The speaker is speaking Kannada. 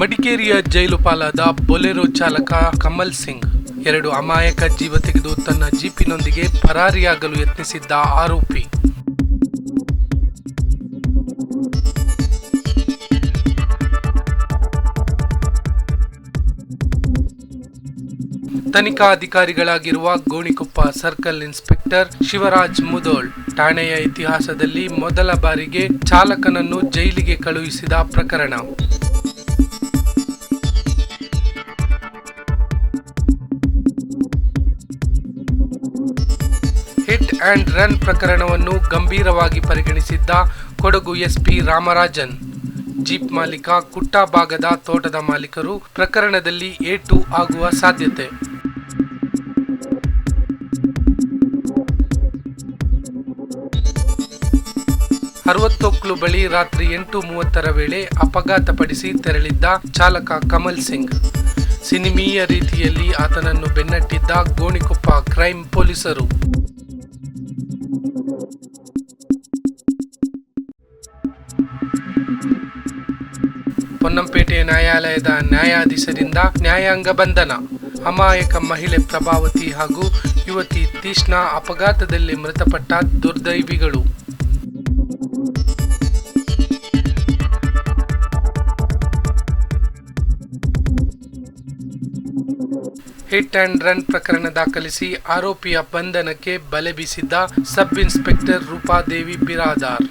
ಮಡಿಕೇರಿಯ ಜೈಲು ಪಾಲಾದ ಬೊಲೆರೋ ಚಾಲಕ ಕಮಲ್ ಸಿಂಗ್. ಎರಡು ಅಮಾಯಕ ಜೀವ ತೆಗೆದು ತನ್ನ ಜೀಪಿನೊಂದಿಗೆ ಪರಾರಿಯಾಗಲು ಯತ್ನಿಸಿದ್ದ ಆರೋಪಿ. ತನಿಖಾ ಅಧಿಕಾರಿಗಳಾಗಿರುವ ಗೋಣಿಕೊಪ್ಪ ಸರ್ಕಲ್ ಇನ್ಸ್ಪೆಕ್ಟರ್ ಶಿವರಾಜ್ ಮುದೋಳ್ ಠಾಣೆಯ ಇತಿಹಾಸದಲ್ಲಿ ಮೊದಲ ಬಾರಿಗೆ ಚಾಲಕನನ್ನು ಜೈಲಿಗೆ ಕಳುಹಿಸಿದ ಪ್ರಕರಣ. ಅಂಡ್ ರನ್ ಪ್ರಕರಣವನ್ನು ಗಂಭೀರವಾಗಿ ಪರಿಗಣಿಸಿದ್ದ ಕೊಡಗು ಎಸ್ಪಿ ರಾಮರಾಜನ್. ಜೀಪ್ ಮಾಲೀಕ ಕುಟ್ಟಾ ಭಾಗದ ತೋಟದ ಮಾಲೀಕರು ಪ್ರಕರಣದಲ್ಲಿ ಏಟು ಆಗುವ ಸಾಧ್ಯತೆ. ಅರವತ್ತೊಕ್ಲು ಬಳಿ ರಾತ್ರಿ ಎಂಟು ಮೂವತ್ತರ ವೇಳೆ ಅಪಘಾತಪಡಿಸಿ ತೆರಳಿದ್ದ ಚಾಲಕ ಕಮಲ್ ಸಿಂಗ್. ಸಿನಿಮೀಯ ರೀತಿಯಲ್ಲಿ ಆತನನ್ನು ಬೆನ್ನಟ್ಟಿದ್ದ ಗೋಣಿಕೊಪ್ಪ ಕ್ರೈಂ ಪೊಲೀಸರು. ಪೊನ್ನಂಪೇಟೆ ನ್ಯಾಯಾಲಯದ ನ್ಯಾಯಾಧೀಶರಿಂದ ನ್ಯಾಯಾಂಗ ಬಂಧನ. ಅಮಾಯಕ ಮಹಿಳೆ ಪ್ರಭಾವತಿ ಹಾಗೂ ಯುವತಿ ತೀಕ್ಷ್ಣ ಅಪಘಾತದಲ್ಲಿ ಮೃತಪಟ್ಟ ದುರ್ದೈವಿಗಳು. ಹಿಟ್ ಆ್ಯಂಡ್ ರನ್ ಪ್ರಕರಣ ದಾಖಲಿಸಿ ಆರೋಪಿಯ ಬಂಧನಕ್ಕೆ ಬಲೆ ಬೀಸಿದ್ದ ಸಬ್ ಇನ್ಸ್ಪೆಕ್ಟರ್ ರೂಪಾದೇವಿ ಬಿರಾದಾರ್.